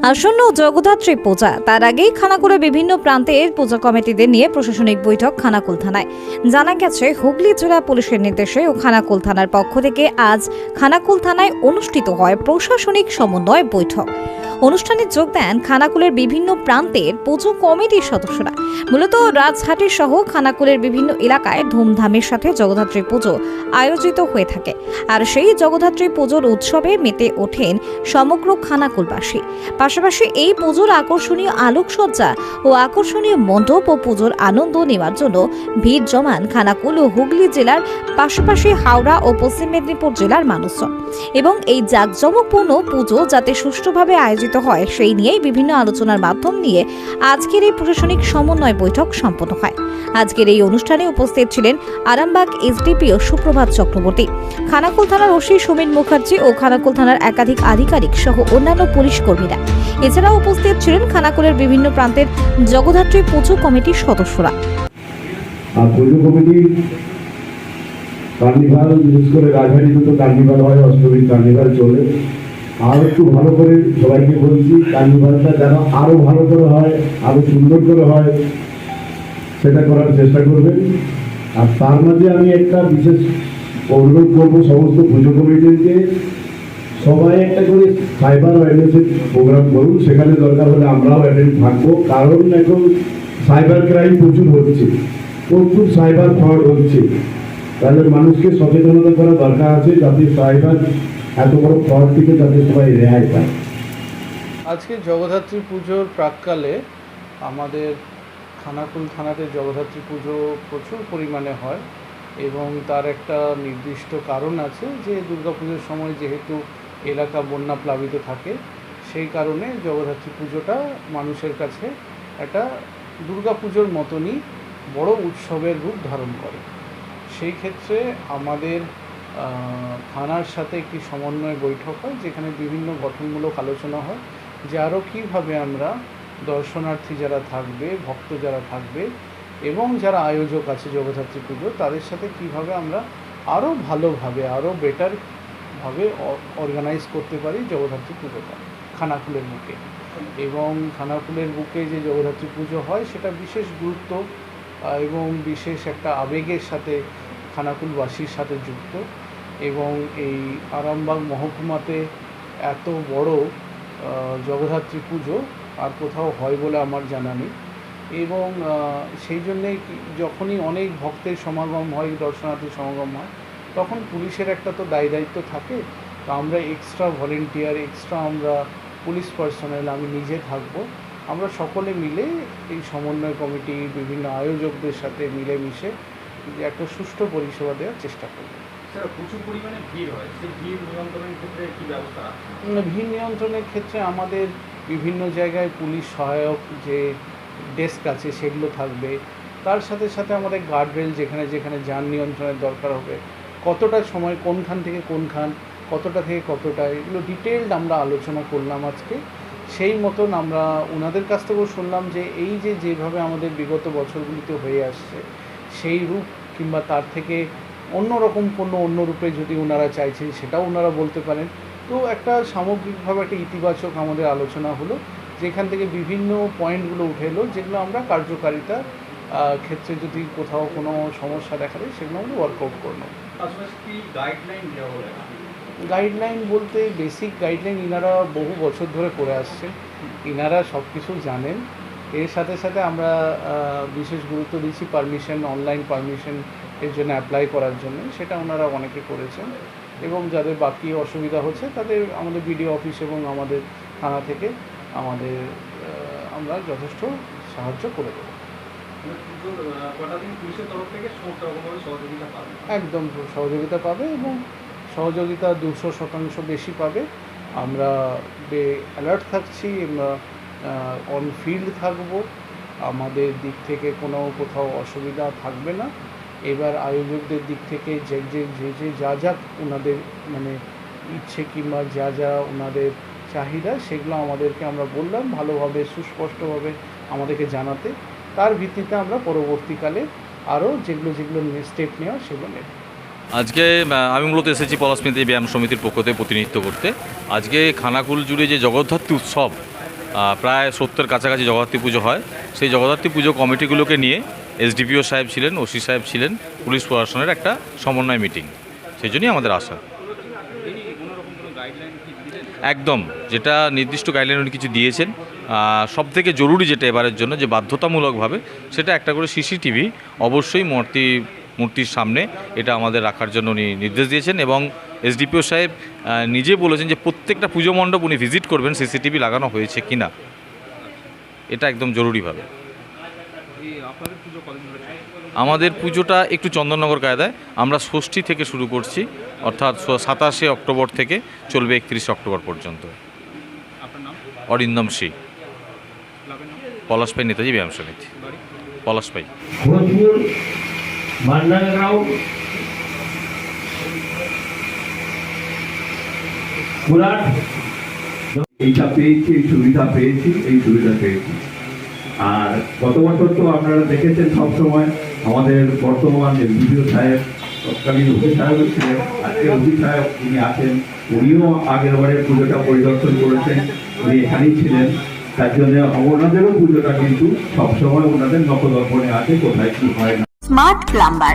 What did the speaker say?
আসন্ন জগদ্ধাত্রী পূজা। তার আগেই খানাকুলে বিভিন্ন প্রান্তের পূজা কমিটিদের নিয়ে প্রশাসনিক বৈঠক খানাকুল থানায়। জানা গেছে, হুগলি জেলা পুলিশের নির্দেশে ও খানাকুল থানার পক্ষ থেকে আজ খানাকুল থানায় অনুষ্ঠিত হয় প্রশাসনিক সমন্বয় বৈঠক। অনুষ্ঠানে যোগ দেন খানাকুলের বিভিন্ন প্রান্তের পুজো কমিটির সদস্যরা। মূলত রাজহাটি সহ খানাকুলের বিভিন্ন এলাকায় ধুমধামের সাথে জগদ্ধাত্রী পুজো আয়োজিত হয়ে থাকে। আর সেই জগদ্ধাত্রী পুজোর উৎসবে মেতে ওঠেন সমগ্র খানাকুলবাসী। পাশাপাশি এই পুজোর আকর্ষণীয় আলোকসজ্জা ও আকর্ষণীয় মণ্ডপ ও পুজোর আনন্দ নেওয়ার জন্য ভিড় জমান খানাকুল ও হুগলি জেলার পাশাপাশি হাওড়া ও পশ্চিম মেদিনীপুর জেলার মানুষজন। এবং এই জাঁকজমকপূর্ণ পুজো যাতে সুষ্ঠুভাবে আয়োজিত হয়। সেই নিয়েই বিভিন্ন আলোচনার মাধ্যম নিয়ে আজকের এই প্রশাসনিক সমন্বয় বৈঠক সম্পন্ন হয়। আজকের এই অনুষ্ঠানে উপস্থিত ছিলেন আরামবাগ এসডিপিও সুপ্রভাত চক্রবর্তী, খানাকুল থানার ওসি সুমিন মুখার্জি ও খানাকুল থানার একাধিক আধিকারিক সহ অন্যান্য পুলিশ কর্মীরা। এছাড়াও উপস্থিত ছিলেন খানাকুলের বিভিন্ন প্রান্তের জগদ্ধাত্রী পুজো কমিটির সদস্যরা। কার্নিভাল, বিশেষ করে রাজবাড়িতে তো কার্নিভাল হয়, অষ্টমীর কার্নিভাল চলে। আর একটু ভালো করে সবাইকে বলছি, কার্নিভালটা যেন আরও ভালো করে হয়, আরও সুন্দর করে হয়, সেটা করার চেষ্টা করবেন। আর তার মাঝে আমি একটা বিশেষ অনুরোধ করব সমস্ত পুজো কমিটিকে। সবাই একটা করে সাইবার অ্যাওয়ারনেসের প্রোগ্রাম করুন, সেখানে দরকার হলে আমরাও অ্যাটেন্ড থাকব। কারণ এখন সাইবার ক্রাইম প্রচুর হচ্ছে, প্রচুর সাইবার ফ্রড হচ্ছে। তাহলে মানুষকে সচেতনতা করা দরকার আছে, যাতে সাইবার এত বড় থেকে সবাই রেহাই পায়। আজকে জগদ্ধাত্রী পুজোর প্রাককালে আমাদের খানাকুল থানাতে জগদ্ধাত্রী পুজো প্রচুর পরিমাণে হয় এবং তার একটা নির্দিষ্ট কারণ আছে যে দুর্গাপুজোর সময় যেহেতু এলাকা বন্যা প্লাবিত থাকে, সেই কারণে জগদ্ধাত্রী পুজোটা মানুষের কাছে একটা দুর্গাপুজোর মতনই বড় উৎসবের রূপ ধারণ করে। সেই ক্ষেত্রে আমাদের থানার সাথে একটি সমন্বয় বৈঠক হয়, যেখানে বিভিন্ন গঠনমূলক আলোচনা হয় যে আরও কীভাবে আমরা দর্শনার্থী যারা থাকবে, ভক্ত যারা থাকবে এবং যারা আয়োজক আছে জগদ্ধাত্রী পুজো, তাদের সাথে কীভাবে আমরা আরও ভালোভাবে আরও বেটারভাবে অর্গানাইজ করতে পারি জগদ্ধাত্রী পুজোটা খানাকুলের বুকে এবং খানাকুলের বুকে যে জগদ্ধাত্রী পুজো হয়, সেটা বিশেষ গুরুত্ব এবং বিশেষ একটা আবেগের সাথে খানাকুলবাসীর সাথে যুক্ত। এবং এই আরামবাগ মহকুমাতে এত বড় জগদ্ধাত্রী পুজো আর কোথাও হয় বলে আমার জানা নেই। এবং সেই জন্যে যখনই অনেক ভক্তের সমাগম হয়, দর্শনার্থীর সমাগম হয়, তখন পুলিশের একটা তো দায় দায়িত্ব থাকে। তো আমরা এক্সট্রা ভলেন্টিয়ার এক্সট্রা আমরা পুলিশ পার্সোনাল আমি নিজে থাকব। আমরা সকলে মিলে এই সমন্বয় কমিটি, বিভিন্ন আয়োজকদের সাথে মিলেমিশে একটা সুষ্ঠু পরিষেবা দেওয়ার চেষ্টা করব। প্রচুর পরিমাণে ভিড় হয়। নিয়ন্ত্রণের ক্ষেত্রে ভিড় নিয়ন্ত্রণের ক্ষেত্রে আমাদের বিভিন্ন জায়গায় পুলিশ সহায়ক যে ডেস্ক আছে সেগুলো থাকবে। তার সাথে সাথে আমাদের গার্ডরেল যেখানে যেখানে যান নিয়ন্ত্রণের দরকার হবে, কতটা সময়, কোনখান থেকে কোনখান, কতটা থেকে কতটা, এগুলো ডিটেলড আমরা আলোচনা করলাম আজকে। সেই মতন আমরা ওনাদের কাছ থেকেও শুনলাম যে এই যে যেভাবে আমাদের বিগত বছরগুলিতে হয়ে আসছে, সেই রূপ কিংবা তার থেকে অন্য রকম কোনো অন্য রূপে যদি ওনারা চাইছেন সেটাও ওনারা বলতে পারেন। তো একটা সামগ্রিকভাবে একটা ইতিবাচক আমাদের আলোচনা হলো যেখান থেকে বিভিন্ন পয়েন্টগুলো উঠে এলো যেগুলো আমরা কার্যকারিতা ক্ষেত্রে যদি কোথাও কোনো সমস্যা দেখা দেয় সেগুলো আমরা ওয়ার্কআউট করলাম গাইডলাইন বলতে বেসিক গাইডলাইন ইনারা বহু বছর ধরে করে আসছে। ইনারা সব কিছু জানেন। এর সাথে সাথে আমরা বিশেষ গুরুত্ব দিচ্ছি পারমিশন অনলাইন পারমিশন এর জন্য অ্যাপ্লাই করার জন্য, সেটা ওনারা অনেকে করেছেন। এবং যাদের বাকি অসুবিধা হচ্ছে, তাদের আমাদের বিডিও অফিস এবং আমাদের থানা থেকে আমাদের আমরা যথেষ্ট সাহায্য করে দেবো। একদম সহযোগিতা পাবে এবং সহযোগিতা দুশো শতাংশ বেশি পাবে। আমরা অ্যালার্ট থাকছি, আমরা অন ফিল্ড থাকব। আমাদের দিক থেকে কোনো কোথাও অসুবিধা থাকবে না। এবার আয়োজকদের দিক থেকে যে যে যে যে, যা যা ওনাদের মানে ইচ্ছে কিংবা যা যা ওনাদের চাহিদা, সেগুলো আমাদেরকে আমরা বললাম ভালোভাবে, সুস্পষ্টভাবে আমাদেরকে জানাতে। তার ভিত্তিতে আমরা পরবর্তীকালে আরও যেগুলো যেগুলো স্টেপ নেওয়া, সেগুলো নেব। আজকে আমি মূলত এসেছি পলাশমিতি ব্যায়াম সমিতির পক্ষ থেকে প্রতিনিধিত্ব করতে। আজকে খানাকুল জুড়ে যে জগদ্ধাত্রী উৎসব প্রায় সত্তর কাছাকাছি জগদ্ধাত্রী পুজো হয়, সেই জগদ্ধাত্রী পুজো কমিটিগুলোকে নিয়ে এসডিপিও সাহেব ছিলেন, ওসি সাহেব ছিলেন, পুলিশ প্রশাসনের একটা সমন্বয় মিটিং। সেই জন্যই আমাদের আসা একদম, যেটা নির্দিষ্ট গাইডলাইন উনি কিছু দিয়েছেন। সব থেকে জরুরি যেটা এবারের জন্য, যে বাধ্যতামূলকভাবে সেটা একটা করে সিসিটিভি অবশ্যই মূর্তি, মূর্তির সামনে এটা আমাদের রাখার জন্য উনি নির্দেশ দিয়েছেন এবং এসডিপিও সাহেব নিজে বলেছেন যে প্রত্যেকটা পুজো মণ্ডপ উনি ভিজিট করবেন, সিসিটিভি লাগানো হয়েছে কি না এটা একদম জরুরিভাবে এই আপনাদের পুজো কদিন ধরে চলে? আমাদের পুজোটা একটু চন্দননগর কায়দায়। আমরা ষষ্ঠী থেকে শুরু করছি অর্থাৎ সাতাশে অক্টোবর থেকে চলবে একত্রিশে অক্টোবর পর্যন্ত। অরিন্দম সি পলাশপাই নেতাজি ব্যায়াম সমিতি। পলাশপাই এইটা পেয়েছি এই সুবিধা পেয়েছি এই সুবিধা পেয়েছি। আর গত বছর তো আপনারা দেখেছেন সবসময় আমাদের বর্তমান বিডিও সাহেব, তৎকালীন অভি সাহেব ছিলেন আজকে অভি সাহেব উনি আছেন, উনিও আগের বারে পুজোটা পরিদর্শন করেছেন, উনি এখানেই ছিলেন। তার জন্য ওনাদেরও পুজোটা কিন্তু সবসময় ওনাদের নকদর্পণে আছে, কোথায় কি হয় না। Smart plumber